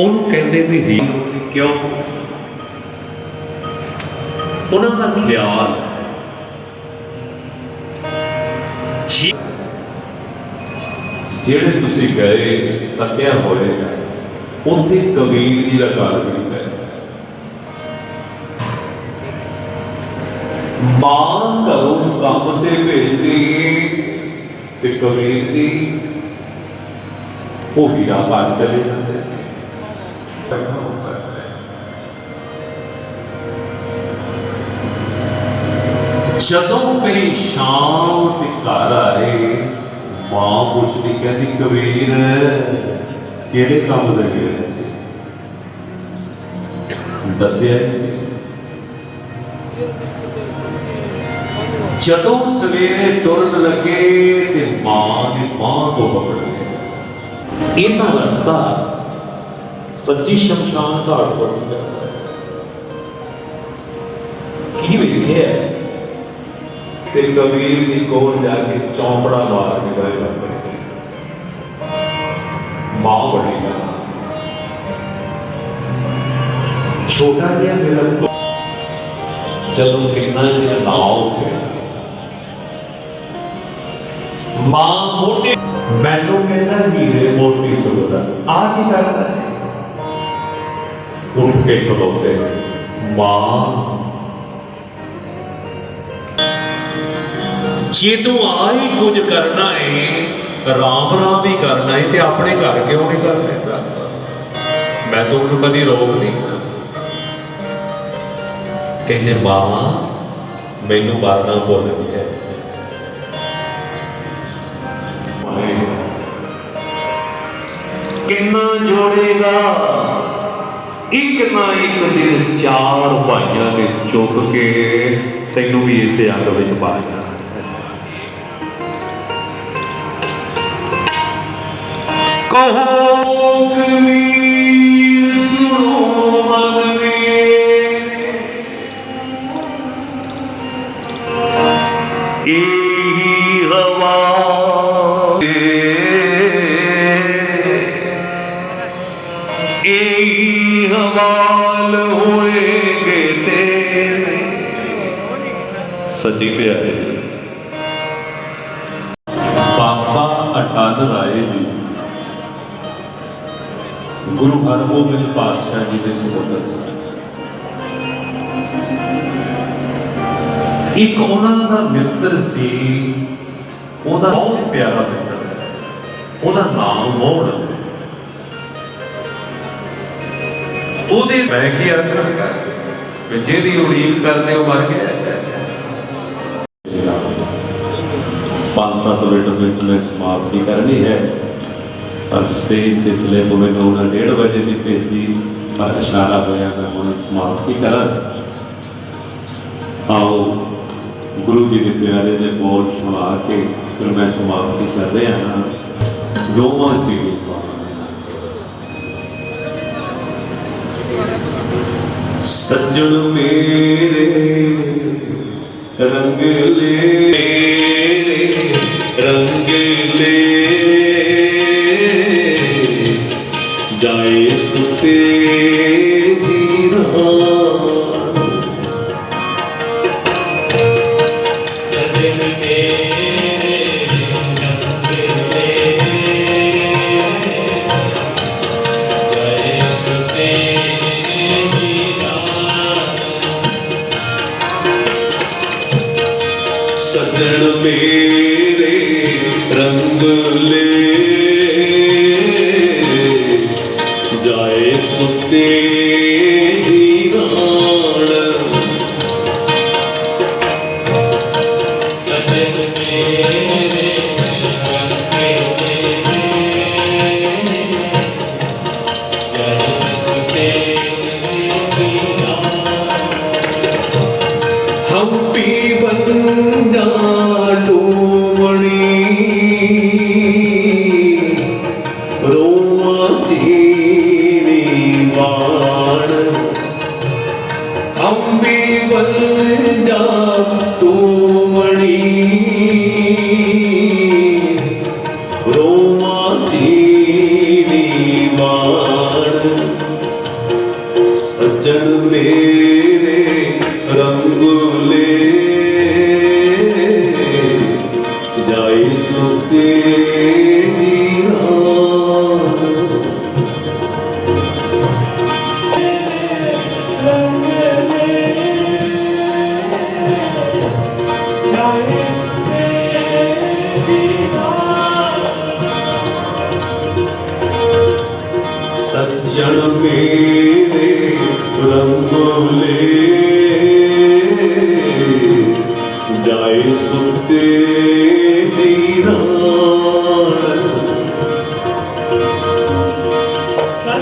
ਉਹਨੂੰ ਕਹਿੰਦੇ ਵੀ ਰੀ ਕਿਉਂ? ਉਹਨਾਂ ਦਾ ਖਿਆਲ? ਜਿਹੜੇ ਤੁਸੀਂ ਗਏ ਸੱਤਿਆ ਹੋਏ ਉੱਥੇ ਕਬੀਰ ਜੀ ਦਾ ਘਰ ਵੀ ਹੈ। ਮਾਂ ਘਰੋਂ ਕੰਮ ਤੇ ਭੇਜਦੀ ਤੇ ਕਬੀਰ ਦੀ ਉਹ ਹੀਰਾ ਘਰ ਚਲੇ ਜਾਂਦੇ। ਬੈਠਾ ਹੁੰਦਾ ਹੈ। ਜਦੋਂ ਕਈ ਸ਼ਾਮ ਤੇ ਘਰ ਆਏ, ਮਾਂ ਪੁੱਛਦੀ ਕਹਿੰਦੀ, ਕਬੀਰ, ਕਿਹੜੇ ਕੰਮ ਦੇ ਗਏ ਸੀ ਦੱਸਿਆ ਜਦੋਂ ਸਵੇਰੇ ਤੁਰਨ ਲੱਗੇ ਤੇ ਮਾਂ ਨੇ ਮਾਂ ਤੋਂ ਪਕੜ ਲਿਆ ਇਹ ਤਾਂ ਰਸਤਾ ਸੱਚੀ ਸ਼ਮਸ਼ਾਨ ਘਾਟ ਵੱਲ ਨੂੰ ਜਾਂਦਾ ਹੈ ਕੀ ਵੇਖਿਆ ਤੇ ਕਬੀਰ ਦੀ ਕੋਲ ਜਾ ਕੇ ਚੌਂਪੜਾ ਮਾਰ ਕੇ ਗਏ ਬਾਬੇ ਮਾਂ ਬੜੀ ਨਾ ਛੋਟਾ ਜਿਹਾ ਮੇਰਾ ਪੁੱਤ ਜਦੋਂ ਕਿੰਨਾ ਜਿਹਾ ਲਾਓ ਪਿਆ ਮਾਂ ਮੋਢੇ ਮੈਨੂੰ ਕਹਿੰਦਾ ਹੀਰੇ ਮੋਤੀ ਚੁਗਦਾ ਆ ਕੀ ਕਰਦਾ ਹੈ ਉੱਠ ਕੇ ਖਲੋਤੇ। ਮਾਂ। ਜੇ ਤੂੰ ਆ ਕੁਝ ਕਰਨਾ ਏ, ਰਾਮ ਰਾਮ ਹੀ ਕਰਨਾ ਏ ਤੇ ਆਪਣੇ ਘਰ ਕਿਉਂ ਨਹੀਂ ਕਰ ਲੈਂਦਾ? ਮੈਂ ਤਾਂ ਉਹਨੂੰ ਕਦੀ ਰੋਕ ਨਹੀਂ ਕਹਿੰਦੇ ਮਾਵਾ ਮੈਨੂੰ ਮਾਰਨਾ ਭੁੱਲ ਹੈ। ਕਿੰਨਾ ਜੋੜੇਗਾ? ਇੱਕ ਨਾ ਇੱਕ ਦਿਨ ਚਾਰ ਭਾਈਆਂ ਨੇ ਚੁੱਕ ਕੇ ਤੈਨੂੰ ਵੀ ਇਸੇ ਅੰਗ ਵਿੱਚ ਪਾ ਜਾਣਾ ਕਹੋ ਕਬੀਰ ਗੁਰੂ ਹਰਗੋਬਿੰਦ ਪਾਤਸ਼ਾਹ ਜੀ ਦੇ ਸਪੁੱਤਰ ਸਨ ਇੱਕ ਉਹਨਾਂ ਦਾ ਮਿੱਤਰ ਸੀ, ਉਹਦਾ ਬਹੁਤ ਪਿਆਰਾ ਮਿੱਤਰ ਉਹਦਾ ਨਾਮ ਮੋਹਨ ਉਹਦੇ ਮੈਂ ਕੀ ਆਖਾਂਗਾ ਕਿ ਜਿਹਦੀ ਉਡੀਕ ਕਰਦੇ ਉਹ ਮਰ ਗਿਆ। ਪੰਜ ਸੱਤ ਮਿੰਟ ਵਿੱਚ ਮੈਂ ਸਮਾਪਤੀ ਕਰਨੀ ਹੈ। ਪਰ ਸਟੇਜ ਤੇ ਸਲਿਪ ਮੈਨੂੰ ਉਹਨਾਂ 1:30 ਵਜੇ ਦੀ ਭੇਜੀ ਪਰ ਇਸ਼ਾਰਾ ਹੋਇਆ, ਮੈਂ ਹੁਣ ਸਮਾਪਤੀ ਕਰਾਂ। ਆਓ ਗੁਰੂ ਜੀ ਦੇ ਪਿਆਰੇ ਦੇ ਬੋਲ ਸੁਣਾ ਕੇ ਫਿਰ ਮੈਂ ਸਮਾਪਤੀ ਕਰ ਰਿਹਾ ਹਾਂ। ਰੋਮਾਂ ਚ ਸੱਜਣ ਮੇਰੇ ਰੰਗਲੇ ਮੇਰੇ ਰੰਗਲੇ ਜਾਏ ਜਾਏ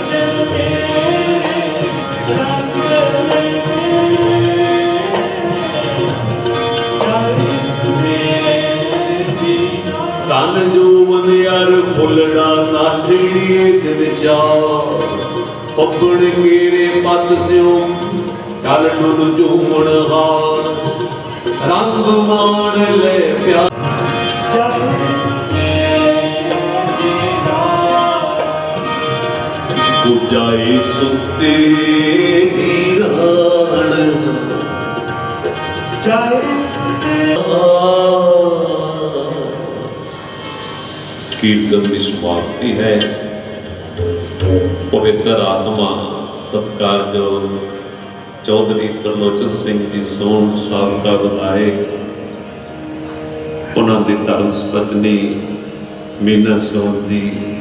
ਸਜਣ ਮੇਰੇ ਰੰਗ ਲੈ ਜਾਈ ਸੁਨੇ ਜੀਨਾ ਤਨ ਜੋ ਮਨਿਆਰ ਫੁੱਲੜਾ ਨਾਠੜੀਏ ਦਿਨ ਚਾ ਪੱਪੜ ਮੇਰੇ ਪੱਤ ਸਿਓ ਕੱਲ ਨੂੰ ਝੂਮਣ ਹਾਰ। ਰੰਗ ਮਾਣ ਲੈ ਪਿਆ ਪੁਜਾਈ ਸੁਤੇ ਦੀ ਰਾਣ ਜਾਈ ਸੁਨੇ ਕੀਰਤਨ ਦੀ ਸਮਾਪਤੀ ਹੈ। ਪਵਿੱਤਰ ਆਤਮਾ ਸਤਿਕਾਰਯੋਗ ਚੌਧਰੀ ਤਰਲੋਚਨ ਸਿੰਘ ਜੀ ਸੋਹਣ ਸਾਬਕਾ ਵਿਧਾਇਕ ਉਹਨਾਂ ਦੀ ਧਰਮ ਪਤਨੀ ਮੀਨਾ ਸੋਹਣ ਜੀ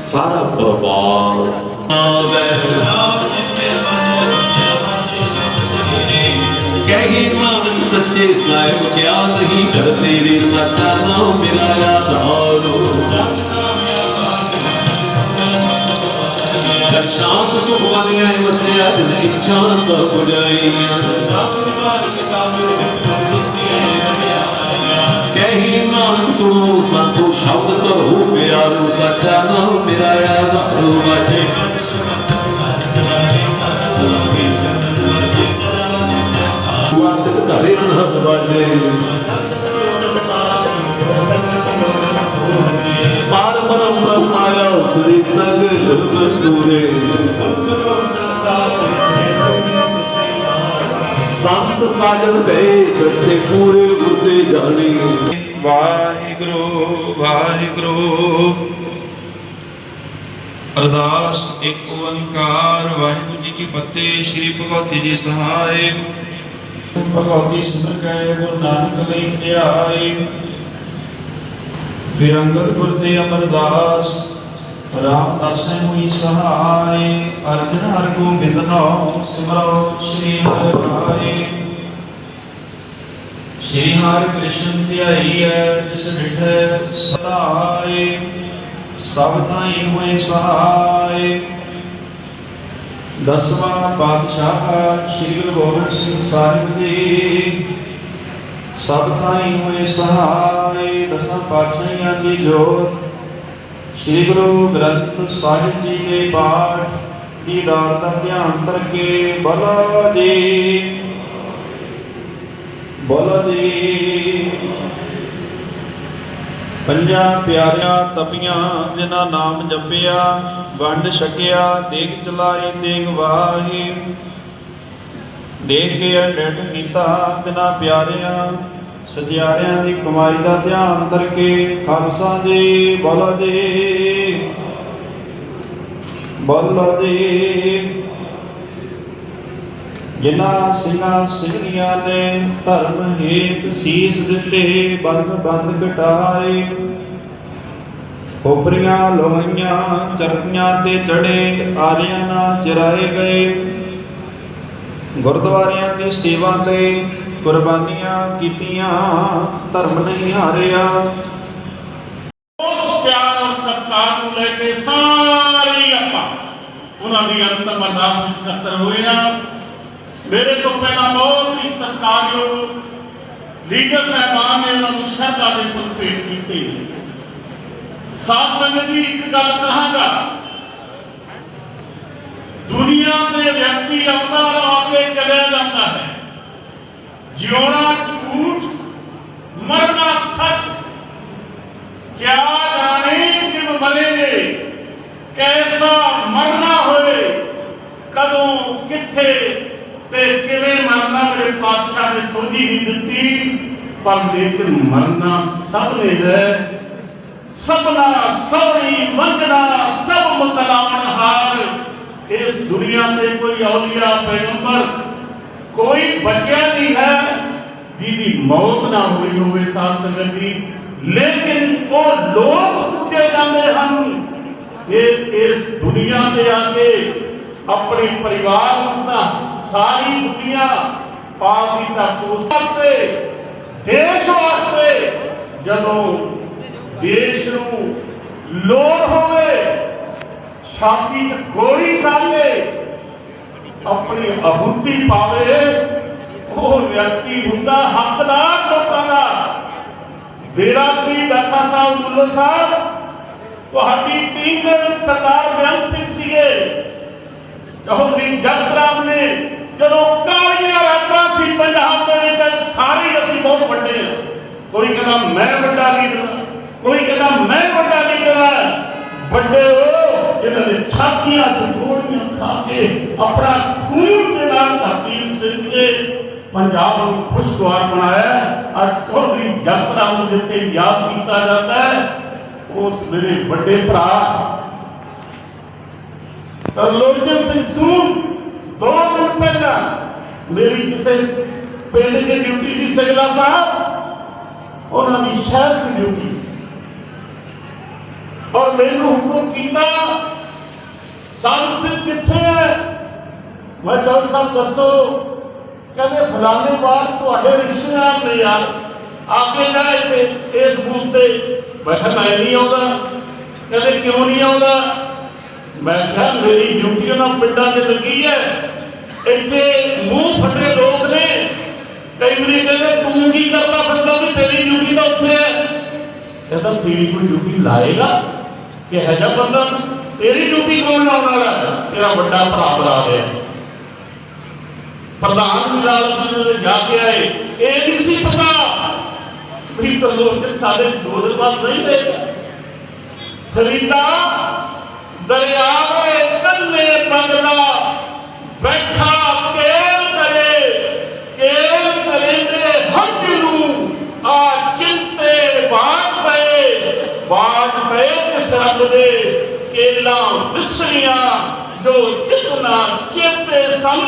ਸਾਰਾ ਪਰਿਵਾਰ ਕਹੀ ਮਾਨ ਸੱਚੇ ਸਾਹਿਬ, ਕਿਆ ਨਹੀਂ ਕਰ ਤੇਰੇ ਸੱਚਾ ਨਾਮ ਮਿਲਾਇਆ ਧਾਰੋ ਜਦ ਸ਼ਾਂਤ ਸੁਖ ਵਾਲੀਆਂ ਵਸਿਆ ਦਿਨ ਇੱਛਾ ਸਭ ਬੁਝਾਈਆਂ ਕਹੀ ਮਾਨ ਸੁਣੋ ਸਾਧੂ ਸ਼ਬਦ ਕਰੋ ਪਿਆਰੋ। ਵਾਜੇ। ਵਾਤਕ ਧਰੇ ਅਨਹਦ ਵਾਜੇ। ਪਾਰ ਬ੍ਰਹਮ ਬ੍ਰਹਮਾਇਆ ਉਤਰੀ ਸਗਲ ਕਸੂਰੇ ਸੰਤ ਸਾਜਨ ਭਏ ਸੱਚੇ ਪੂਰੇ ਬੁੱਧੇ ਜਾਣੀ। ਵਾਹਿਗੁਰੂ ਵਾਹਿਗੁਰੂ। ਅਰਦਾਸ, ਇੱਕ ਓੰਕਾਰ, ਵਾਹਿਗੁਰੂ ਜੀ ਕੀ ਫਤਿਹ, ਸ੍ਰੀ ਭਗਵਤੀ ਜੀ ਸਹਾਇ ਭਗਵਤੀ ਸਿਮਰ ਗਏ, ਗੁਰੂ ਨਾਨਕ ਲਈ ਧਿਆਏ ਫਿਰ ਗੁਰ ਤੇ ਅਮਰਦਾਸ, ਰਾਮਦਾਸੈ ਹੋਈ ਸਹਾਇ ਅਰਜਨ ਹਰ ਗੋਬਿੰਦ ਨਾਮ ਸਿਮਰੋ, ਸ੍ਰੀ ਹਰਿ ਰਾਏ। ਸ਼੍ਰੀ ਹਰਿ ਕ੍ਰਿਸ਼ਨ ਧਿਆਈ ਹੈ, ਜਿਸ ਮਿਠੈ ਸਦਾਏ ਸਭ ਥਾਈ ਹੋਏ ਸਹਾਇ ਦਸਵਾਂ ਪਾਤਸ਼ਾਹ ਸ਼੍ਰੀ ਗੁਰੂ ਗੋਬਿੰਦ ਸਿੰਘ ਸਾਹਿਬ ਜੀ, ਸਭ ਥਾਈ ਹੋਏ ਸਹਾਇ ਦਸਾਂ ਪਾਤਸ਼ਾਹਾਂ ਦੀ ਜੋਤ, ਸ਼੍ਰੀ ਗੁਰੂ ਗ੍ਰੰਥ ਸਾਹਿਬ ਜੀ ਦੇ ਪਾਠ ਦੀ ਦਾ ਧਿਆਨ ਕਰਕੇ ਬਲਾ ਜੀ ਬੋਲੋ ਜੀ ਪੰਜਾਂ ਪਿਆਰਿਆਂ ਤਪੀਆਂ, ਜਿਨ੍ਹਾਂ ਨਾਮ ਜਪਿਆ, ਵੰਡ ਛਕਿਆ ਦੇਖ ਚਲਾਈ ਤੇਗ ਵਾਹੀ ਦੇਖ ਕੇ ਅਡਟ ਕੀਤਾ, ਤਿਨਾਂ ਪਿਆਰਿਆਂ, ਸਜਿਆਰਿਆਂ ਦੀ ਕਮਾਈ ਦਾ ਧਿਆਨ ਕਰਕੇ ਖਾਲਸਾ ਜੀ, ਬੋਲੋ ਜੀ ਬੋਲੋ ਜੀ। ਜਿਨ੍ਹਾਂ ਸਿੰਘਾਂ ਸਿੰਘਣੀਆਂ ਨੇ ਧਰਮ ਹੇਤ ਸੀਸ ਦਿੱਤੇ ਬੰਦ ਬੰਦ ਕਟਾਏ। ਖੋਪਰੀਆਂ ਲੋਹੀਆਂ ਚਰਖੀਆਂ ਤੇ ਚੜੇ ਆਰਿਆਂ ਨਾਲ ਚਰਾਏ ਗਏ। ਗੁਰਦੁਆਰਿਆਂ ਦੀ ਸੇਵਾ ਤੇ ਕੁਰਬਾਨੀਆਂ ਕੀਤੀਆਂ, ਧਰਮ ਨਹੀਂ ਹਾਰਿਆ। ਉਸ ਪਿਆਰ ਔਰ ਸਤਿਕਾਰ ਨੂੰ ਲੈ ਕੇ ਸਾਰੀ ਆਪਾਂ, ਉਹਨਾਂ ਦੀ ਅੰਤਮ ਅਰਦਾਸ ਵਿੱਚ ਇਕੱਤਰ ਹੋਏ میرے تو پہلا موت اس سرکاریوں لیڈر صاحبان نے انہوں نے شردا دے پر پیٹ کیتے ساتھ سمجھی ایک گل کہاں گا؟ دنیا میں ویکتی لگتا رہا کے چلے جاتا ہے۔ جیونا چھوٹ مرنا سچ۔ کیا جانے جب ملیں گے، کیسا مرنا ہوئے، کدوں کتھے ਤੇ ਕਿਵੇਂ ਮਰਨਾ ਮੇਰੇ ਪਾਤਸ਼ਾਹ ਨੇ ਸੋਝੀ ਨਹੀਂ ਦਿੱਤੀ? ਪਰ ਲੇਕਿਨ ਮਰਨਾ ਸਭ ਨੇ ਹੈ। ਸਭਨਾ ਸੌਰੀ ਮੰਗਣਾ ਸਭ ਮੁਕਲਾਮਨ ਹਾਰ। ਇਸ ਦੁਨੀਆ ਤੇ ਕੋਈ ਔਲੀਆ ਪੈਗੰਬਰ ਕੋਈ ਬਚਿਆ ਨਹੀਂ ਹੈ। ਜਿਹਦੀ ਮੌਤ ਨਾ ਹੋਈ ਹੋਵੇ ਸਾਧ ਸੰਗਤ। ਦੀ ਲੇਕਿਨ ਉਹ ਲੋਕ ਪੂਜੇ ਜਾਂਦੇ ਹਨ। ਇਹ ਇਸ ਦੁਨੀਆ ਤੇ ਆ ਕੇ ਆਪਣੇ ਪਰਿਵਾਰ ਨੂੰ ਤਾਂ ਸਾਰੀ ਦੁਨੀਆ ਪਾਲ ਦੀ ਤਾਂ ਵਾਸਤੇ ਦੇਸ਼ ਵਾਸਤੇ ਜਦੋਂ ਦੇਸ਼ ਨੂੰ ਲੋੜ ਹੋਵੇ, ਛਾਤੀ 'ਚ ਗੋਲੀ ਖਾਵੇ ਆਪਣੀ ਅਹੁਤੀ ਪਾਵੇ, ਉਹ ਵਿਅਕਤੀ ਹੁੰਦਾ ਹੱਕਦਾਰ ਲੋਕਾਂ ਦਾ। ਵੇਰਾ ਸੀ ਦਾਤਾ ਸਾਹਿਬ ਦੁੱਲੋ ਸਾਹਿਬ, ਤੁਹਾਡੀ ਟੀਮ ਦੇ ਵਿੱਚ ਸਰਦਾਰ ਬੇਅੰਤ ਸਿੰਘ ਸੀਗੇ। ਚੌਧਰੀ ਜਗਤ ਰਾਮ ਨੇ ਜਦੋਂ ਕਾਲੀਆਂ ਰਾਤਾਂ ਸੀ, ਪੰਜਾਬ ਦੇ ਵਿੱਚ ਸਾਰੇ ਅਸੀਂ ਬਹੁਤ ਵੱਡੇ ਆ ਕੋਈ ਕਹਿੰਦਾ, ਮੈਂ ਵੱਡਾ ਲੀਡਰ ਹਾਂ। ਕੋਈ ਕਹਿੰਦਾ, ਮੈਂ ਵੱਡਾ ਲੀਡਰ ਹਾਂ। ਵੱਡੇ ਉਹ ਜਿਨ੍ਹਾਂ ਨੇ ਛਾਤੀਆਂ 'ਚ ਗੋਲੀਆਂ ਖਾ ਕੇ ਆਪਣਾ ਖੂਨ ਦੇ ਨਾਲ ਧਰਤੀ ਨੂੰ ਸਿਰਜ ਕੇ ਪੰਜਾਬ ਨੂੰ ਖੁਸ਼ਗਵਾਰ ਬਣਾਇਆ। ਅੱਜ ਚੌਧਰੀ ਜਗਤ ਰਾਮ ਨੂੰ ਜਿੱਥੇ ਯਾਦ ਕੀਤਾ ਜਾਂਦਾ ਹੈ ਉਸ ਮੇਰੇ ਵੱਡੇ ਭਰਾ ਤਰਲੋਚਨ ਸਿੰਘ ਸੂਦ ਦੋ ਦਿਨ ਪਹਿਲਾਂ ਮੇਰੀ ਕਿਸੇ ਪਿੰਡ 'ਚ ਡਿਊਟੀ ਸੀ ਸਗਲਾ ਸਾਹਿਬ ਉਹਨਾਂ ਦੀ ਸ਼ਹਿਰ 'ਚ ਡਿਊਟੀ ਸੀ ਔਰ ਮੈਨੂੰ ਹੁਕਮ ਕੀਤਾ ਸਾਧ ਸਿੰਘ ਕਿੱਥੇ ਹੈ ਮੈਂ ਚੌਲ ਸਾਹਿਬ ਦੱਸੋ ਕਹਿੰਦੇ ਫਲਾਣੇ ਬਾਰ ਤੁਹਾਡੇ ਰਿਸ਼ਤੇਦਾਰ ਨੇ ਯਾਰ ਆ ਕੇ ਜਾ ਇੱਥੇ ਇਸ ਬੂਥ ਤੇ ਮੈਂ ਕਿਹਾ ਮੈਂ ਨਹੀਂ ਆਉਂਦਾ ਕਹਿੰਦੇ ਕਿਉਂ ਨਹੀਂ ਆਉਂਦਾ ਮੈਂ ਕਿਹਾ, ਮੇਰੀ ਡਿਊਟੀ ਉਹਨਾਂ ਪਿੰਡਾਂ 'ਚ ਲੱਗੀ ਹੈ। ਇੱਥੇ ਮੂੰਹ ਫੱਟੇ ਲੋਕ ਨੇ। ਕਈ ਵਾਰੀ ਕਹਿੰਦੇ, ਤੂੰ ਕੀ ਕਰਦਾ ਫਿਰਦਾ ਵੀ ਤੇਰੀ ਡਿਊਟੀ ਤਾਂ ਉੱਥੇ ਹੈ? ਕਹਿੰਦਾ ਤੇਰੀ ਕੋਈ ਡਿਊਟੀ ਲਾਏਗਾ? ਕਿ ਹੈ ਜਾ ਬੰਦਾ? ਤੇਰੀ ਡਿਊਟੀ ਕੌਣ ਲਾਉਣ ਵਾਲਾ ਤੇਰਾ ਵੱਡਾ ਭਰਾ ਬਰਾ ਰਿਹਾ ਪ੍ਰਧਾਨ ਵੀ ਨਾਲ ਅਸੀਂ ਜਾ ਕੇ ਆਏ। ਇਹ ਨਹੀਂ ਸੀ ਪਤਾ ਵੀ ਤਰਲੋਚਨ ਸਾਡੇ ਦੋ ਦਿਨ ਬਾਅਦ ਨਹੀਂ ਰਹੇਗਾ ਖਰੀਦਾ ਦਰਿਆ ਦੇ ਕੰਨੇ ਬੈਠਾ ਕੇਲ ਕਰੇ, ਕੇਲ ਕਰੇਂਦੇ ਹੰਝ ਨੂੰ ਆ ਚਿੰਤੇ ਬਾਤ ਪਏ ਬਾਤ ਪਏ ਕਿਸ ਰੱਬ ਦੇ ਕੇਲਾਂ ਵਿਸਰੀਆਂ, ਜੋ ਚਿਤਨਾ ਚੇਤੇ ਸਨ,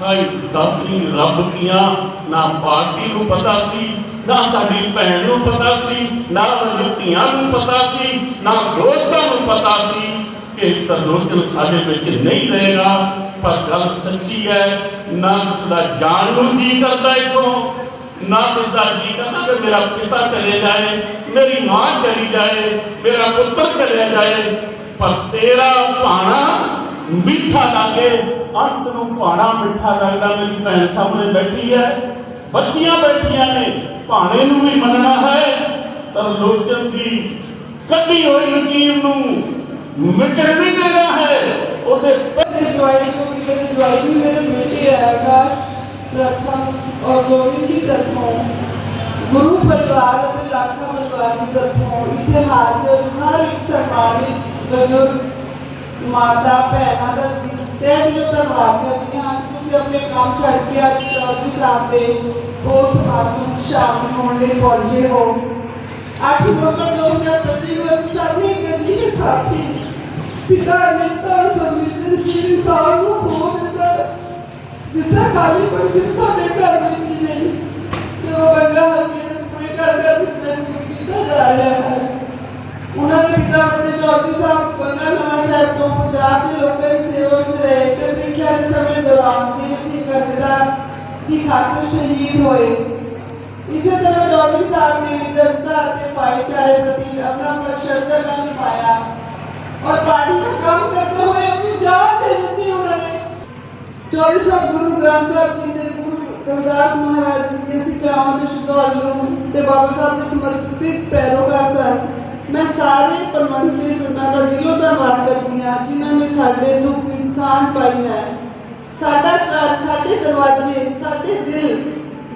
ਸਾਈ ਦਾਤੀ ਰੱਬ ਦੀਆਂ ਨਾ ਪਾਰਟੀ ਨੂੰ ਪਤਾ ਸੀ, ਨਾ ਸਾਡੀ ਭੈਣ ਨੂੰ ਪਤਾ ਸੀ, ਨਾ ਮੇਰੀ ਧੀਆਂ ਨੂੰ ਪਤਾ ਸੀ, ਨਾ ਦੋਸਤਾਂ ਨੂੰ ਪਤਾ ਸੀ ਕਿ ਤਰਲੋਚਨ ਸਾਡੇ ਵਿੱਚ ਨਹੀਂ ਰਹੇਗਾ, ਪਰ ਗੱਲ ਸੱਚੀ ਹੈ, ਨਾ ਕਿਸ ਦਾ ਜਾਣ ਨੂੰ ਜੀ ਕਰਦਾ ਇਥੋਂ, ਨਾ ਕਿਸ ਦਾ ਜੀ ਕਰਦਾ ਕਿ ਮੇਰਾ ਪਿਤਾ ਚਲੇ ਜਾਏ, ਮੇਰੀ ਮਾਂ ਚਲੀ ਜਾਏ, ਮੇਰਾ ਪੁੱਤਰ ਚਲੇ ਜਾਏ, ਪਰ ਤੇਰਾ ਭਾਣਾ ਮਿੱਠਾ ਲੱਗੇ, ਅੰਤ ਨੂੰ ਭਾਣਾ ਮਿੱਠਾ ਲੱਗਦਾ ਮੇਰੀ ਭੈਣ ਸਾਹਮਣੇ ਬੈਠੀ ਹੈ। ਬੱਚੀਆਂ ਬੈਠੀਆਂ ਨੇ, ਭਾਣੇ ਨੂੰ ਵੀ ਮੰਨਣਾ ਹੈ ਤਾਂ ਲੋਚਨ ਦੀ ਕੱਢੀ ਹੋਈ ਲਕੀਰ ਨੂੰ مٹرنی میرا ہے۔ وہ پہلے جوائی کو کہ جوائی بھی میرے بیٹے ہے آکاش رکھا اور گووند کی طرفوں۔ گروہ پریوار اور لاکھا پریوار کی طرفوں۔ اتنے حاضر ہر ایک سرمانی بجر ماتا پہنا کا تیز جو دھنیواد کرتے ہیں ਤੁਸੀਂ ਆਪਣੇ ਕੰਮ ਛੱਡ ਕੇ ਅੱਜ ਚੌਧਰੀ ਸਾਹਿਬ ਦੇ ਉਸ ਸਮਾਗਮ ਸ਼ਾਮਿਲ ਹੋਣ ਲਈ ਪਹੁੰਚੇ ਹੋ 8 ਨਵੰਬਰ 2025 ਨੂੰ ਸਭ ਇੱਕ ਸਾਥੀ, ਪਿਤਾ ਨੇਤਾ ਸੰਵੇਦਨਸ਼ੀਲ ਇਨਸਾਨ ਨੂੰ ਖੋ ਦਿੱਤਾ। ਜਿਸ ਖਾਲੀ ਪਣ ਸਿਰਫ ਸਾਡੇ ਘਰ ਵਿੱਚ ਨਹੀਂ। ਸੋ ਬੰਗਾ ਮੇਰੇ ਪੂਰੇ ਘਰ ਘਰ ਮਹਿਸੂਸ ਕੀਤਾ ਜਾ ਰਿਹਾ ਹੈ। ਉਹਨਾਂ ਦੇ ਪਿਤਾ ਵੱਡੇ ਚੌਧਰੀ ਸਾਹਿਬ ਬੰਗਾ ਨਵਾਂ ਸ਼ਹਿਰ ਤੋਂ ਪੰਜਾਬ ਦੇ ਲੋਕਾਂ ਦੀ ਸੇਵਾ ਵਿੱਚ ਰਹੇ ਤੇ ਪ੍ਰੀਖਿਆ ਦੇ ਸਮੇਂ ਦੌਰਾਨ ਦੇਸ਼ ਦੀ ਕਰਤਾ ਦੀ ਖਾਤਰ ਸ਼ਹੀਦ ਹੋਏ। اسی طرح چودھری صاحب نے جنتا کے بھائی چارے پرتی اپنا شرطر نہ نبھایا اور پارٹی سے کام کرتے ہوئے اپنی جان دے دیتی انہوں نے۔ چودھری صاحب گرو گرانتھ صاحب جی نے گرو روداس مہاراج جی نے سکھا شدھ علوم ਤੇ ਬਾਬਾ ਸਾਹਿਬ ਦੇ ਸਮਰਪਿਤ ਪੈਰੋਕਾਰ ਸਨ ਮੈਂ ਸਾਰੇ ਪ੍ਰਬੰਧ ਦੇ ਸੰਨਾਂ ਦਾ ਦਿਲੋਂ ਧੰਨਵਾਦ ਕਰਦੀ ਹਾਂ ਜਿਨ੍ਹਾਂ ਨੇ ਸਾਡੇ ਦੁੱਖ ਇਨਸਾਨ ਪਾਈ ਹੈ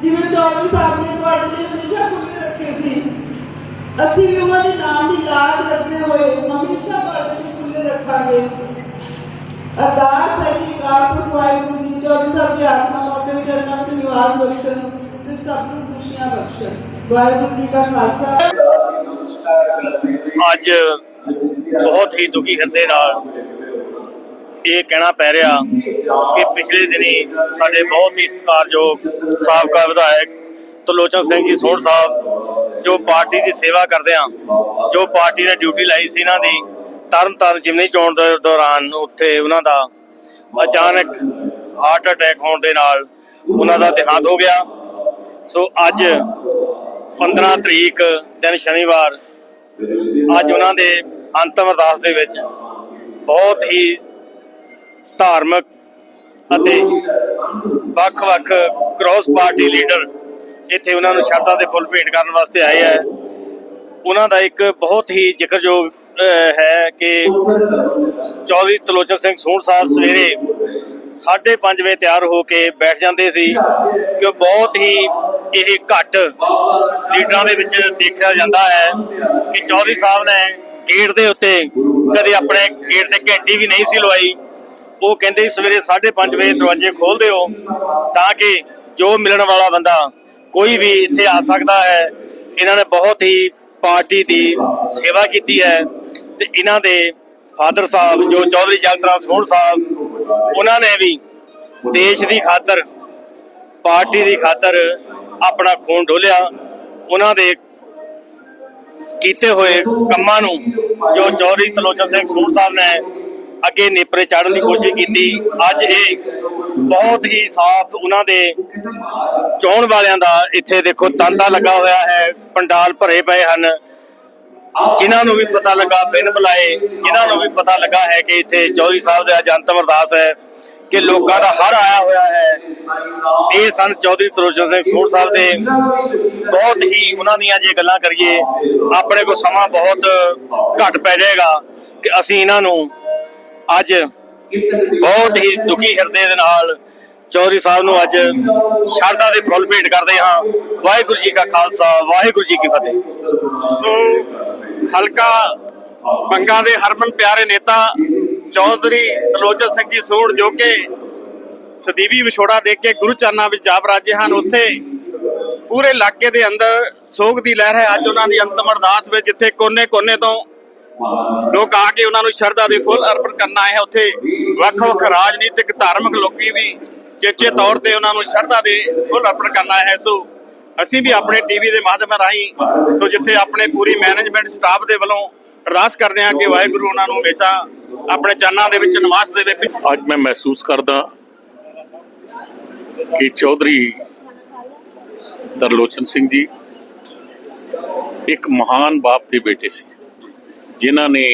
ਜਿਵੇਂ ਚੌਧਰੀ ਸਾਹਿਬ ਨੇ ਤੁਹਾਡੇ ਲਈ ਹਮੇਸ਼ਾ ਖੁੱਲੇ ਰੱਖੇ ਸੀ। ਅਸੀਂ ਵੀ ਉਹਨਾਂ ਦੇ ਨਾਮ ਦੀ ਲਾਜ ਰੱਖਦੇ ਹੋਏ ਹਮੇਸ਼ਾ ਤੁਹਾਡੇ ਲਈ ਖੁੱਲੇ ਰੱਖਾਂਗੇ। ਅਰਦਾਸ ਹੈ ਕਿ ਅਕਾਲ ਪੁਰਖ ਵਾਹਿਗੁਰੂ ਜੀ ਚੌਧਰੀ ਸਾਹਿਬ ਦੀ ਆਤਮਾ ਨੂੰ ਆਪਣੇ ਚਰਨਾਂ ਤੇ ਨਿਵਾਸ ਬਖਸ਼ਣ ਤੇ ਸਭ ਨੂੰ ਖੁਸ਼ੀਆਂ ਬਖਸ਼ਣ। ਵਾਹਿਗੁਰੂ ਜੀ ਕਾ ਖਾਲਸਾ। ਅੱਜ ਬਹੁਤ ਹੀ ਦੁਖੀ ਹਿਰਦੇ ਨਾਲ ਇਹ ਕਹਿਣਾ ਪੈ ਰਿਹਾ ਕਿ ਪਿਛਲੇ ਦਿਨੀ ਸਾਡੇ ਬਹੁਤ ਹੀ ਸਤਿਕਾਰਯੋਗ ਸਾਬਕਾ ਵਿਧਾਇਕ ਤਲੋਚਨ ਸਿੰਘ ਜੀ ਸੋਢ ਸਾਹਿਬ, ਜੋ ਪਾਰਟੀ ਦੀ ਸੇਵਾ ਕਰਦੇ ਆ, ਜੋ ਪਾਰਟੀ ਨੇ ਡਿਊਟੀ ਲਾਈ ਸੀ ਇਹਨਾਂ ਦੀ ਤਰਨ ਤਾਰਨ ਜਿਮਨੀ ਚੋਣ ਦੇ ਦੌਰਾਨ ਉੱਥੇ ਉਹਨਾਂ ਦਾ ਅਚਾਨਕ ਹਾਰਟ ਅਟੈਕ ਹੋਣ ਦੇ ਨਾਲ ਉਹਨਾਂ ਦਾ ਦੇਹਾਂਤ ਹੋ ਗਿਆ। ਸੋ ਅੱਜ 15 ਤਰੀਕ ਦਿਨ ਸ਼ਨੀਵਾਰ, ਅੱਜ ਉਹਨਾਂ ਦੇ ਅੰਤਮ ਅਰਦਾਸ ਦੇ ਵਿੱਚ ਬਹੁਤ ਹੀ ਧਾਰਮਿਕ ਅਤੇ ਵੱਖ-ਵੱਖ ਕ੍ਰਾਸ ਪਾਰਟੀ ਲੀਡਰ ਇੱਥੇ ਉਹਨਾਂ ਨੂੰ ਸ਼ਰਧਾ ਦੇ ਫੁੱਲ ਭੇਟ ਕਰਨ ਵਾਸਤੇ ਆਏ ਹੈ ਉਹਨਾਂ ਦਾ ਇੱਕ ਬਹੁਤ ਹੀ ਜ਼ਿਕਰਯੋਗ ਹੈ ਕਿ ਚੌਧਰੀ ਤਲੋਚਨ ਸਿੰਘ ਸੂਣ ਸਾਹਿਬ ਸਵੇਰੇ 5:30 ਵਜੇ ਤਿਆਰ ਹੋ ਕੇ ਬੈਠ ਜਾਂਦੇ ਸੀ ਕਿ ਬਹੁਤ ਹੀ ਇਹ ਘੱਟ ਲੀਡਰਾਂ ਦੇ ਵਿੱਚ ਦੇਖਿਆ ਜਾਂਦਾ ਹੈ ਕਿ ਚੌਧਰੀ ਸਾਹਿਬ ਨੇ ਗੇਟ ਦੇ ਉੱਤੇ ਕਦੇ ਆਪਣੇ ਗੇਟ ਤੇ ਘੰਟੀ ਵੀ ਨਹੀਂ ਸੀ ਲਵਾਈ। ਉਹ ਕਹਿੰਦੇ ਸੀ ਸਵੇਰੇ 5:30 ਵਜੇ ਦਰਵਾਜ਼ੇ ਖੋਲ ਦਿਓ ਤਾਂ ਕਿ ਜੋ ਮਿਲਣ ਵਾਲਾ ਬੰਦਾ ਕੋਈ ਵੀ ਇੱਥੇ ਆ ਸਕਦਾ ਹੈ, ਇਹਨਾਂ ਨੇ ਬਹੁਤ ਹੀ ਪਾਰਟੀ ਦੀ ਸੇਵਾ ਕੀਤੀ ਹੈ ਤੇ ਇਹਨਾਂ ਦੇ ਫਾਦਰ ਸਾਹਿਬ, ਜੋ ਚੌਧਰੀ ਜਗਤ ਰਾਮ ਸੋਹਣ ਸਾਹਿਬ, ਉਹਨਾਂ ਨੇ ਵੀ ਦੇਸ਼ ਦੀ ਖਾਤਰ, ਪਾਰਟੀ ਦੀ ਖਾਤਰ ਆਪਣਾ ਖੂਨ ਡੋਲਿਆ। ਉਹਨਾਂ ਦੇ ਕੀਤੇ ਹੋਏ ਕੰਮਾਂ ਨੂੰ ਜੋ ਚੌਧਰੀ ਤਲੋਚਨ ਸਿੰਘ ਸੂਰ ਸਾਹਿਬ ਨੇ ਅੱਗੇ ਨੇਪਰੇ ਚਾੜਨ ਦੀ ਕੋਸ਼ਿਸ਼ ਕੀਤੀ। ਅੱਜ ਇਹ ਬਹੁਤ ਹੀ ਸਾਫ਼ ਉਹਨਾਂ ਦੇ ਚੋਣ ਵਾਲਿਆਂ ਦਾ ਇੱਥੇ ਦੇਖੋ ਤਾਂਤਾ ਲੱਗਾ ਹੋਇਆ ਹੈ, ਪੰਡਾਲ ਭਰੇ ਪਏ ਹਨ। ਜਿਨ੍ਹਾਂ ਨੂੰ ਵੀ ਪਤਾ ਲੱਗਾ, ਬਿਨ ਬੁਲਾਏ, ਜਿਨ੍ਹਾਂ ਨੂੰ ਵੀ ਪਤਾ ਲੱਗਾ ਹੈ ਕਿ ਇੱਥੇ ਚੌਧਰੀ ਸਾਹਿਬ ਦੇ ਅੱਜ ਅੰਤਮ ਅਰਦਾਸ ਹੈ ਕਿ ਲੋਕਾਂ ਦਾ ਹਰ ਆਇਆ ਹੋਇਆ ਹੈ। ਇਹ ਸਨ ਚੌਧਰੀ ਤਲੋਚਨ ਸਿੰਘ ਸੂਰ ਸਾਹਿਬ ਦੇ। ਬਹੁਤ ਹੀ ਉਹਨਾਂ ਦੀਆਂ ਜੇ ਗੱਲਾਂ ਕਰੀਏ, ਆਪਣੇ ਕੋਲ ਸਮਾਂ ਬਹੁਤ ਘੱਟ ਪੈ ਜਾਏਗਾ ਕਿ ਅਸੀਂ ਇਹਨਾਂ ਨੂੰ ਅੱਜ ਬਹੁਤ ਹੀ ਦੁਖੀ ਹਿਰਦੇ ਦੇ ਨਾਲ ਚੌਧਰੀ ਸਾਹਿਬ ਨੂੰ ਅੱਜ ਸ਼ਰਧਾ ਦੇ ਫੁੱਲ ਭੇਟ ਕਰਦੇ ਹਾਂ। ਵਾਹਿਗੁਰੂ ਜੀ ਕਾ ਖਾਲਸਾ, ਵਾਹਿਗੁਰੂ ਜੀ ਕੀ ਫਤਿਹ। ਸੋ, ਹਲਕਾ ਬੰਗਾ ਦੇ ਹਰਮਨ ਪਿਆਰੇ ਨੇਤਾ ਚੌਧਰੀ ਤਲੋਚਨ ਸਿੰਘ ਜੀ ਸੋਹਣ ਜੋ ਕਿ ਸਦੀਵੀ ਵਿਛੋੜਾ ਦੇ ਕੇ ਗੁਰੂ ਚਰਨਾਂ ਵਿੱਚ ਜਾਪ ਰਾਜੇ ਹਨ, ਉੱਥੇ ਪੂਰੇ ਇਲਾਕੇ ਦੇ ਅੰਦਰ ਸੋਗ ਦੀ ਲਹਿਰ ਹੈ। ਅੱਜ ਉਹਨਾਂ ਦੀ ਅੰਤਮ ਅਰਦਾਸ ਵਿੱਚ ਜਿੱਥੇ ਕੋਨੇ-ਕੋਨੇ ਤੋਂ ਲੋਕ ਆ ਕੇ ਉਹਨਾਂ ਨੂੰ ਸ਼ਰਧਾ ਦੇ ਫੁੱਲ ਅਰਪਣ ਕਰਨ ਆਏ ਹੈ ਉੱਥੇ। ਵੱਖ-ਵੱਖ ਰਾਜਨੀਤਿਕ, ਧਾਰਮਿਕ ਲੋਕੀ ਵੀ ਚੇਚੇ ਤੌਰ ਤੇ ਉਹਨਾਂ ਨੂੰ ਸ਼ਰਧਾ ਦੇ ਫੁੱਲ ਅਰਪਣ ਕਰਨ ਆਏ ਹੈ ਸੋ ਅਸੀਂ ਵੀ ਆਪਣੇ ਟੀਵੀ ਦੇ ਮਾਧਿਅਮ ਰਾਹੀਂ, ਸੋ ਜਿੱਥੇ ਆਪਣੇ ਪੂਰੀ ਮੈਨੇਜਮੈਂਟ ਸਟਾਫ ਦੇ ਵੱਲੋਂ ਅਰਦਾਸ ਕਰਦੇ ਹਾਂ ਕਿ ਵਾਹਿਗੁਰੂ ਉਹਨਾਂ ਨੂੰ ਹਮੇਸ਼ਾ ਆਪਣੇ ਚਰਨਾਂ ਦੇ ਵਿੱਚ ਨਿਵਾਸ ਦੇਵੇ। ਅੱਜ ਮੈਂ ਮਹਿਸੂਸ ਕਰਦਾ ਕਿ ਚੌਧਰੀ ਤਰਲੋਚਨ ਸਿੰਘ ਜੀ ਇੱਕ ਮਹਾਨ ਬਾਪ ਦੇ ਬੇਟੇ ਸੀ। ਜਿਨ੍ਹਾਂ ਨੇ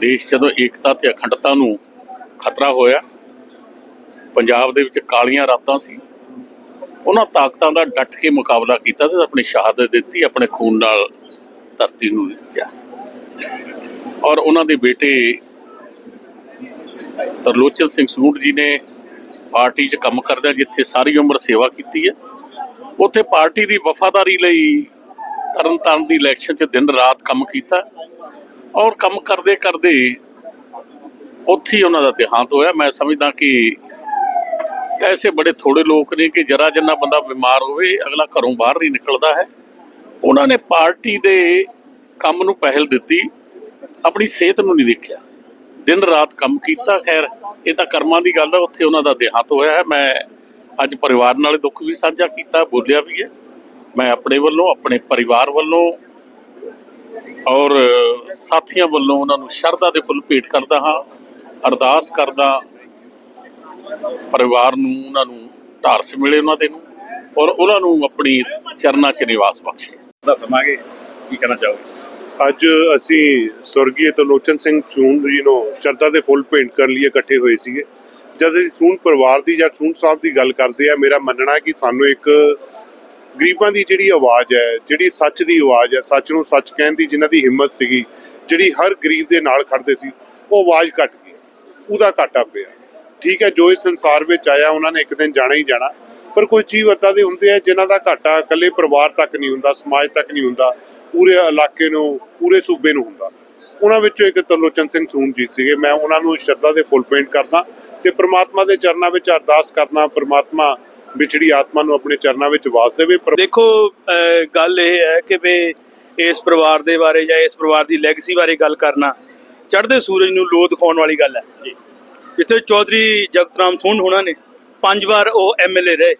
ਦੇਸ਼ ਜਦੋਂ ਏਕਤਾ ਤੇ ਅਖੰਡਤਾ ਨੂੰ ਖਤਰਾ ਹੋਇਆ, ਪੰਜਾਬ ਦੇ ਵਿੱਚ ਕਾਲੀਆਂ ਰਾਤਾਂ ਸੀ, ਉਹਨਾਂ ਤਾਕਤਾਂ ਦਾ ਡਟ ਕੇ ਮੁਕਾਬਲਾ ਕੀਤਾ ਤੇ ਆਪਣੀ ਸ਼ਹਾਦਤ ਦਿੱਤੀ, ਆਪਣੇ ਖੂਨ ਨਾਲ ਧਰਤੀ ਨੂੰ ਰਿੱਝਿਆ ਔਰ ਉਹਨਾਂ ਦੇ ਬੇਟੇ ਤਰਲੋਚਨ ਸਿੰਘ ਸੂਟ ਜੀ ਨੇ ਪਾਰਟੀ 'ਚ ਕੰਮ ਕਰਦਿਆਂ ਜਿੱਥੇ ਸਾਰੀ ਉਮਰ ਸੇਵਾ ਕੀਤੀ ਹੈ, ਉੱਥੇ ਪਾਰਟੀ ਦੀ ਵਫਾਦਾਰੀ ਲਈ ਤਰਨਤਾਰਨ ਦੀ ਇਲੈਕਸ਼ਨ 'ਚ ਦਿਨ ਰਾਤ ਕੰਮ ਕੀਤਾ ਔਰ ਕੰਮ ਕਰਦੇ ਕਰਦੇ ਉੱਥੇ ਹੀ ਉਹਨਾਂ ਦਾ ਦੇਹਾਂਤ ਹੋਇਆ। ਮੈਂ ਸਮਝਦਾ ਕਿ ਐਸੇ ਬੜੇ ਥੋੜੇ ਲੋਕ ਨੇ ਕਿ ਜਰਾ ਜਿੰਨਾ ਬੰਦਾ ਬਿਮਾਰ ਹੋਵੇ, ਅਗਲਾ ਘਰੋਂ ਬਾਹਰ ਨਹੀਂ ਨਿਕਲਦਾ ਹੈ। ਉਹਨਾਂ ਨੇ ਪਾਰਟੀ ਦੇ ਕੰਮ ਨੂੰ ਪਹਿਲ ਦਿੱਤੀ, ਆਪਣੀ ਸਿਹਤ ਨੂੰ ਨਹੀਂ ਦੇਖਿਆ। ਦਿਨ ਰਾਤ ਕੰਮ ਕੀਤਾ, ਖੈਰ, ਇਹ ਤਾਂ ਕਰਮਾਂ ਦੀ ਗੱਲ ਹੈ, ਉੱਥੇ ਉਹਨਾਂ ਦਾ ਦੇਹਾਂਤ ਹੋਇਆ ਹੈ। ਮੈਂ ਅੱਜ ਪਰਿਵਾਰ ਨਾਲ ਦੁੱਖ ਵੀ ਸਾਂਝਾ ਕੀਤਾ, ਬੋਲਿਆ ਵੀ ਹੈ। ਮੈਂ ਆਪਣੇ ਵੱਲੋਂ ਆਪਣੇ ਪਰਿਵਾਰ ਵੱਲੋਂ ਔਰ ਸਾਥੀਆਂ ਵੱਲੋਂ ਉਹਨਾਂ ਨੂੰ ਸ਼ਰਧਾ ਦੇ ਫੁੱਲ ਭੇਟ ਕਰਦਾ ਹਾਂ ਅਰਦਾਸ ਕਰਦਾ ਪਰਿਵਾਰ ਨੂੰ ਉਹਨਾਂ ਨੂੰ ਢਾਰਸ ਮਿਲੇ ਉਹਨਾਂ ਦੇ ਨੂੰ ਔਰ ਉਹਨਾਂ ਨੂੰ ਆਪਣੀ ਚਰਨਾਂ 'ਚ ਨਿਵਾਸ ਬਖਸ਼ੇ। ਦੱਸਵਾਂਗੇ ਕੀ ਕਹਿਣਾ ਚਾਹੋਗੇ? ਅੱਜ ਅਸੀਂ ਸਵਰਗੀ ਤਲੋਚਨ ਸਿੰਘ ਚੂਨ ਜੀ ਨੂੰ ਸ਼ਰਧਾ ਦੇ ਫੁੱਲ ਭੇਂਟ ਕਰਨ ਲਈ ਇਕੱਠੇ ਹੋਏ ਸੀਗੇ। ਜਦ ਅਸੀਂ ਸੂਨ ਪਰਿਵਾਰ ਦੀ ਜਾਂ ਸੂਨ ਸਾਹਿਬ ਦੀ ਗੱਲ ਕਰਦੇ ਆ ਮੇਰਾ ਮੰਨਣਾ ਹੈ ਕਿ ਸਾਨੂੰ ਇੱਕ ਗਰੀਬਾਂ ਦੀ ਜਿਹੜੀ ਆਵਾਜ਼ ਹੈ, ਜਿਹੜੀ ਸੱਚ ਦੀ ਆਵਾਜ਼ ਹੈ, ਸੱਚ ਨੂੰ ਸੱਚ ਕਹਿਣ ਦੀ ਜਿਨ੍ਹਾਂ ਦੀ ਹਿੰਮਤ ਸੀਗੀ, ਜਿਹੜੀ ਹਰ ਗਰੀਬ ਦੇ ਨਾਲ ਖੜਦੇ ਸੀ, ਉਹ ਆਵਾਜ਼ ਘਟ ਗਈ, ਉਹਦਾ ਘਾਟਾ ਪਿਆ। ਠੀਕ ਹੈ, ਜੋ ਇਸ ਸੰਸਾਰ ਵਿੱਚ ਆਇਆ, ਉਹਨਾਂ ਨੇ ਇੱਕ ਦਿਨ ਜਾਣਾ ਹੀ ਜਾਣਾ। ਪਰ ਕੁਝ ਜੀਵ ਏਦਾਂ ਦੇ ਹੁੰਦੇ ਆ, ਜਿਨ੍ਹਾਂ ਦਾ ਘਾਟਾ ਇਕੱਲੇ ਪਰਿਵਾਰ ਤੱਕ ਨਹੀਂ ਹੁੰਦਾ, ਸਮਾਜ ਤੱਕ ਨਹੀਂ ਹੁੰਦਾ, ਪੂਰੇ ਇਲਾਕੇ ਨੂੰ, ਪੂਰੇ ਸੂਬੇ ਨੂੰ ਹੁੰਦਾ। ਉਹਨਾਂ ਵਿੱਚੋਂ ਇੱਕ ਤਰਲੋਚਨ ਸਿੰਘ ਸੂਨਜੀਤ ਸੀਗੇ। ਮੈਂ ਉਹਨਾਂ ਨੂੰ ਸ਼ਰਧਾ ਦੇ ਫੁੱਲ ਪੇਂਟ ਕਰਦਾ ਤੇ ਪ੍ਰਮਾਤਮਾ ਦੇ ਚਰਨਾਂ ਵਿੱਚ ਅਰਦਾਸ ਕਰਨਾ ਪ੍ਰਮਾਤਮਾ ਵਿਛੜੀ ਆਤਮਾ ਨੂੰ ਆਪਣੇ ਚਰਨਾਂ ਵਿੱਚ ਵਾਸ ਦੇਵੇ ਪਰ- ਦੇਖੋ ਗੱਲ ਇਹ ਹੈ ਕਿ ਵੀ ਇਸ ਪਰਿਵਾਰ ਦੇ ਬਾਰੇ ਜਾਂ ਇਸ ਪਰਿਵਾਰ ਦੀ ਲੈਗੇਸੀ ਬਾਰੇ ਗੱਲ ਕਰਨਾ ਚੜ੍ਹਦੇ ਸੂਰਜ ਨੂੰ ਲੋ ਦਿਖਾਉਣ ਵਾਲੀ ਗੱਲ ਹੈ। ਜਿੱਥੇ ਚੌਧਰੀ ਜਗਤਰਾਮ ਸੋਹਣ ਹੋਣਾ ਨੇ ਪੰਜ ਵਾਰ ਉਹ ਐਮਐਲਏ ਰਹੇ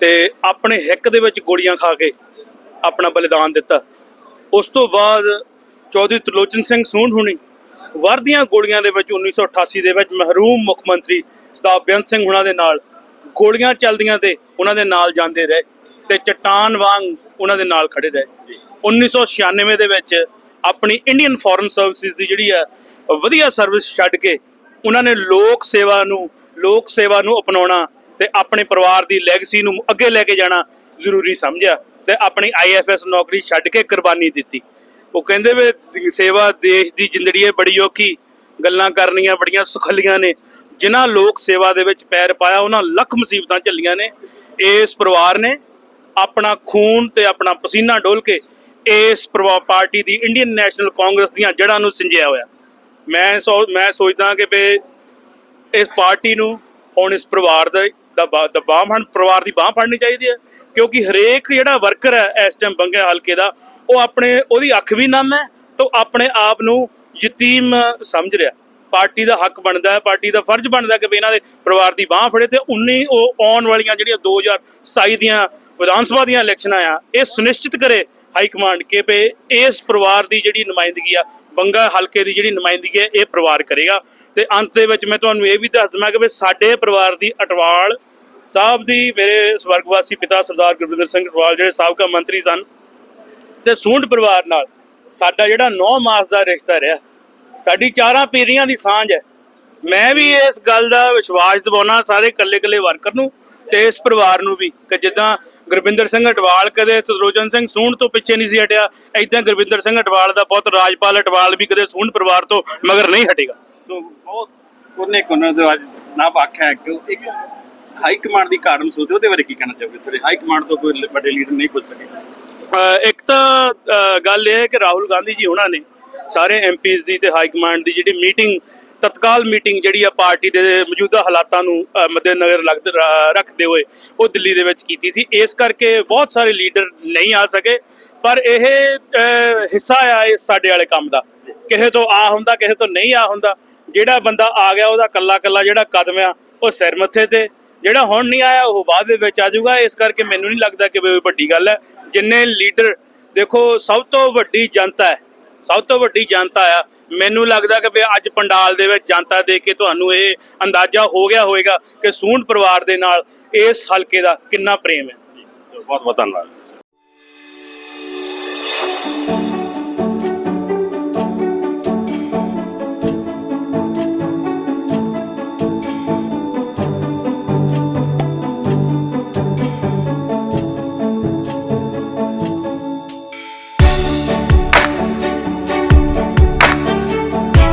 ਤੇ ਆਪਣੇ ਹਿੱਕ ਦੇ ਵਿੱਚ ਗੋਲੀਆਂ ਖਾ ਕੇ ਆਪਣਾ ਬਲੀਦਾਨ ਦਿੱਤਾ। ਉਸ ਤੋਂ ਬਾਅਦ ਚੌਧਰੀ ਤ੍ਰਿਲੋਚਨ ਸਿੰਘ ਸੋਹਣ ਹੋਣੀ ਵਰਦੀਆਂ ਗੋਲੀਆਂ ਦੇ ਵਿੱਚ 1988 ਦੇ ਵਿੱਚ ਮਹਿਰੂਮ ਮੁੱਖ ਮੰਤਰੀ ਸਰਦਾਰ ਬੇਅੰਤ ਸਿੰਘ ਹੁਣਾਂ ਦੇ ਨਾਲ ਗੋਲੀਆਂ ਚੱਲਦੀਆਂ ਤੇ ਉਹਨਾਂ ਦੇ ਨਾਲ ਜਾਂਦੇ ਰਹੇ ਤੇ ਚਟਾਨ ਵਾਂਗ ਉਹਨਾਂ ਦੇ ਨਾਲ ਖੜੇ ਰਹੇ। 1996 ਦੇ ਵਿੱਚ ਆਪਣੀ ਇੰਡੀਅਨ ਫੋਰਨ ਸਰਵਿਸਿਜ਼ ਦੀ ਜਿਹੜੀ ਆ ਵਧੀਆ ਸਰਵਿਸ ਛੱਡ ਕੇ ਉਹਨਾਂ ਨੇ ਲੋਕ ਸੇਵਾ ਨੂੰ ਲੋਕ ਸੇਵਾ ਨੂੰ ਅਪਣਾਉਣਾ ਤੇ ਆਪਣੇ ਪਰਿਵਾਰ ਦੀ ਲੈਗੇਸੀ ਨੂੰ ਅੱਗੇ ਲੈ ਕੇ ਜਾਣਾ ਜ਼ਰੂਰੀ ਸਮਝਿਆ ਤੇ ਆਪਣੀ ਆਈਐਫਐਸ ਨੌਕਰੀ ਛੱਡ ਕੇ ਕੁਰਬਾਨੀ ਦਿੱਤੀ। ਉਹ ਕਹਿੰਦੇ ਵੀ ਸੇਵਾ ਦੇਸ਼ ਦੀ ਜ਼ਿੰਦਗੀ ਹੈ ਬੜੀ ਔਖੀ ਗੱਲਾਂ ਕਰਨੀਆਂ ਬੜੀਆਂ ਸੁਖਲੀਆਂ ਨੇ ਜਿਨ੍ਹਾਂ ਲੋਕ ਸੇਵਾ ਦੇ ਵਿੱਚ ਪੈਰ ਪਾਇਆ, ਉਹਨਾਂ ਲੱਖ ਮੁਸੀਬਤਾਂ ਝੱਲੀਆਂ ਨੇ। ਇਸ ਪਰਿਵਾਰ ਨੇ ਆਪਣਾ ਖੂਨ ਤੇ ਆਪਣਾ ਪਸੀਨਾ ਡੋਲ ਕੇ ਇਸ ਪਰਿਵਾ- ਪਾਰਟੀ ਦੀ ਇੰਡੀਅਨ ਨੈਸ਼ਨਲ ਕਾਂਗਰਸ ਦੀਆਂ ਜੜ੍ਹਾਂ ਨੂੰ ਸਿੰਜਿਆ ਹੋਇਆ। ਮੈਂ ਸੋ, ਮੈਂ ਸੋਚਦਾ ਕਿ ਵੀ ਇਸ ਪਾਰਟੀ ਨੂੰ ਹੁਣ ਇਸ ਪਰਿਵਾਰ ਦਾ ਦਾ ਬਾ- ਦਾ ਬਾਹ ਫੜ ਪਰਿਵਾਰ ਦੀ ਬਾਹ ਫੜਨੀ ਚਾਹੀਦੀ ਹੈ, ਕਿਉਂਕਿ ਹਰੇਕ ਜਿਹੜਾ ਵਰਕਰ ਹੈ ਇਸ ਟਾਈਮ ਬੰਗੇ ਹਲਕੇ ਦਾ, ਉਹ ਆਪਣੇ, ਉਹਦੀ ਅੱਖ ਵੀ ਨਮ ਹੈ, ਤੇ ਉਹ ਆਪਣੇ ਆਪ ਨੂੰ ਯਤੀਮ ਸਮਝ ਰਿਹਾ। ਪਾਰਟੀ ਦਾ ਹੱਕ ਬਣਦਾ ਹੈ, ਪਾਰਟੀ ਦਾ ਫਰਜ਼ ਬਣਦਾ ਕਿ ਵੀ ਇਹਨਾਂ ਦੇ ਪਰਿਵਾਰ ਦੀ ਬਾਹ ਫੜੇ ਤੇ ਉਨੀ ਉਹ ਆਉਣ ਵਾਲੀਆਂ ਜਿਹੜੀਆਂ 2027 ਦੀਆਂ ਵਿਧਾਨ ਸਭਾ ਦੀਆਂ ਇਲੈਕਸ਼ਨਾਂ ਆ, ਇਹ ਸੁਨਿਸ਼ਚਿਤ ਕਰੇ ਹਾਈ ਕਮਾਂਡ ਕਿ ਵੀ ਇਸ ਪਰਿਵਾਰ ਦੀ ਜਿਹੜੀ ਨੁਮਾਇੰਦਗੀ ਆ, ਬੰਗਾ ਹਲਕੇ ਦੀ ਜਿਹੜੀ ਨੁਮਾਇੰਦਗੀ ਹੈ, ਇਹ ਪਰਿਵਾਰ ਕਰੇਗਾ। ਤੇ ਅੰਤ ਦੇ ਵਿੱਚ ਮੈਂ ਤੁਹਾਨੂੰ ਇਹ ਵੀ ਦੱਸ ਦਵਾਂ ਕਿ ਵੀ ਸਾਡੇ ਪਰਿਵਾਰ ਦੀ ਅਟਵਾਲ ਸਾਹਿਬ ਦੀ, ਮੇਰੇ ਸਵਰਗਵਾਸੀ ਪਿਤਾ ਸਰਦਾਰ ਗੁਰਵਿੰਦਰ ਸਿੰਘ ਅਟਵਾਲ ਜਿਹੜੇ ਸਾਬਕਾ ਮੰਤਰੀ ਸਨ, ਤੇ ਸੂੰਡ ਪਰਿਵਾਰ ਨਾਲ ਸਾਡਾ ਜਿਹੜਾ 9 ਮਾਸ ਦਾ ਰਿਸ਼ਤਾ ਰਿਹਾ ਸਾਡੀ ਚਾਰਾਂ ਪੀੜ੍ਹੀਆਂ ਦੀ ਸਾਂਝ ਹੈ। ਮੈਂ ਵੀ ਇਸ ਗੱਲ ਦਾ ਵਿਸ਼ਵਾਸ ਦਿਵਾਉਣਾ ਸਾਰੇ ਇਕੱਲੇ ਇਕੱਲੇ ਵਰਕਰ ਨੂੰ ਤੇ ਇਸ ਪਰਿਵਾਰ ਨੂੰ ਵੀ ਕਿ ਜਿੱਦਾਂ ਗੁਰਵਿੰਦਰ ਸਿੰਘ ਅਟਵਾਲ ਕਦੇ ਸਰੋਜਨ ਸਿੰਘ ਸੂੰਡ ਤੋਂ ਪਿੱਛੇ ਨਹੀਂ ਸੀ ਹਟਿਆ ਐਦਾਂ ਗੁਰਵਿੰਦਰ ਸਿੰਘ ਅਟਵਾਲ ਦਾ ਪੁੱਤ ਰਾਜਪਾਲ ਅਟਵਾਲ ਵੀ ਕਦੇ ਸੂੰਡ ਪਰਿਵਾਰ ਤੋਂ ਮਗਰ ਨਹੀਂ ਹਟੇਗਾ। ਸੋ ਬਹੁਤ ਕੋਨੇ ਕੋਨੇ ਦੇ ਅੱਜ ਨਾ ਆਖਿਆ ਕਿ ਇੱਕ ਹਾਈ ਕਮਾਂਡ ਦੀ ਕਾਰਨ ਸੋਚੋ ਉਹਦੇ ਬਾਰੇ ਕੀ ਕਹਿਣਾ ਚਾਹੋਗੇ ਤੁਹਾਡੇ ਹਾਈ ਕਮਾਂਡ ਤੋਂ ਕੋਈ ਵੱਡੇ ਲੀਡਰ ਨਹੀਂ ਪੁੱਛ ਸਕੇ। ਇੱਕ ਤਾਂ ਗੱਲ ਇਹ ਹੈ ਕਿ ਰਾਹੁਲ ਗਾਂਧੀ ਜੀ ਉਹਨਾਂ ਨੇ ਸਾਰੇ ਐਮਪੀਜ਼ ਦੀ ਤੇ ਹਾਈ ਕਮਾਂਡ ਦੀ ਜਿਹੜੀ ਮੀਟਿੰਗ ਤਤਕਾਲ ਮੀਟਿੰਗ ਜਿਹੜੀ ਆ ਪਾਰਟੀ ਦੇ ਮੌਜੂਦਾ ਹਾਲਾਤਾਂ ਨੂੰ ਮੱਦੇਨਜ਼ਰ ਲੱਗਦੇ ਰੱਖਦੇ ਹੋਏ ਉਹ ਦਿੱਲੀ ਦੇ ਵਿੱਚ ਕੀਤੀ ਸੀ। ਇਸ ਕਰਕੇ ਬਹੁਤ ਸਾਰੇ ਲੀਡਰ ਨਹੀਂ ਆ ਸਕੇ, ਪਰ ਇਹ ਹਿੱਸਾ ਆ ਇਸ ਸਾਡੇ ਵਾਲੇ ਕੰਮ ਦਾ। ਕਿਸੇ ਤੋਂ ਆ ਹੁੰਦਾ, ਕਿਸੇ ਤੋਂ ਨਹੀਂ ਆ ਹੁੰਦਾ। ਜਿਹੜਾ ਬੰਦਾ ਆ ਗਿਆ, ਉਹਦਾ ਕੱਲਾ ਕੱਲਾ ਜਿਹੜਾ ਕਦਮ ਆ, ਉਹ ਸਿਰ ਮੱਥੇ ਤੇ। ਜਿਹੜਾ ਹੁਣ ਨਹੀਂ ਆਇਆ, ਉਹ ਬਾਅਦ ਦੇ ਵਿੱਚ ਆ ਜਾਊਗਾ। ਇਸ ਕਰਕੇ ਮੈਨੂੰ ਨਹੀਂ ਲੱਗਦਾ ਕਿ ਵੀ ਵੱਡੀ ਗੱਲ ਹੈ। ਜਿੰਨੇ ਲੀਡਰ ਦੇਖੋ, ਸਭ ਤੋਂ ਵੱਡੀ ਜਨਤਾ ਹੈ। ਸਭ ਤੋਂ ਵੱਡੀ ਜਨਤਾ ਆ। ਮੈਨੂੰ ਲੱਗਦਾ ਕਿ ਵੀ ਅੱਜ ਪੰਡਾਲ ਦੇ ਵਿੱਚ ਜਨਤਾ ਦੇ ਕੇ ਤੁਹਾਨੂੰ ਇਹ ਅੰਦਾਜ਼ਾ ਹੋ ਗਿਆ ਹੋਵੇਗਾ ਕਿ ਸੂਣ ਪਰਿਵਾਰ ਦੇ ਨਾਲ ਇਸ ਹਲਕੇ ਦਾ ਕਿੰਨਾ ਪ੍ਰੇਮ ਹੈ। ਬਹੁਤ ਬਹੁਤ ਧੰਨਵਾਦ।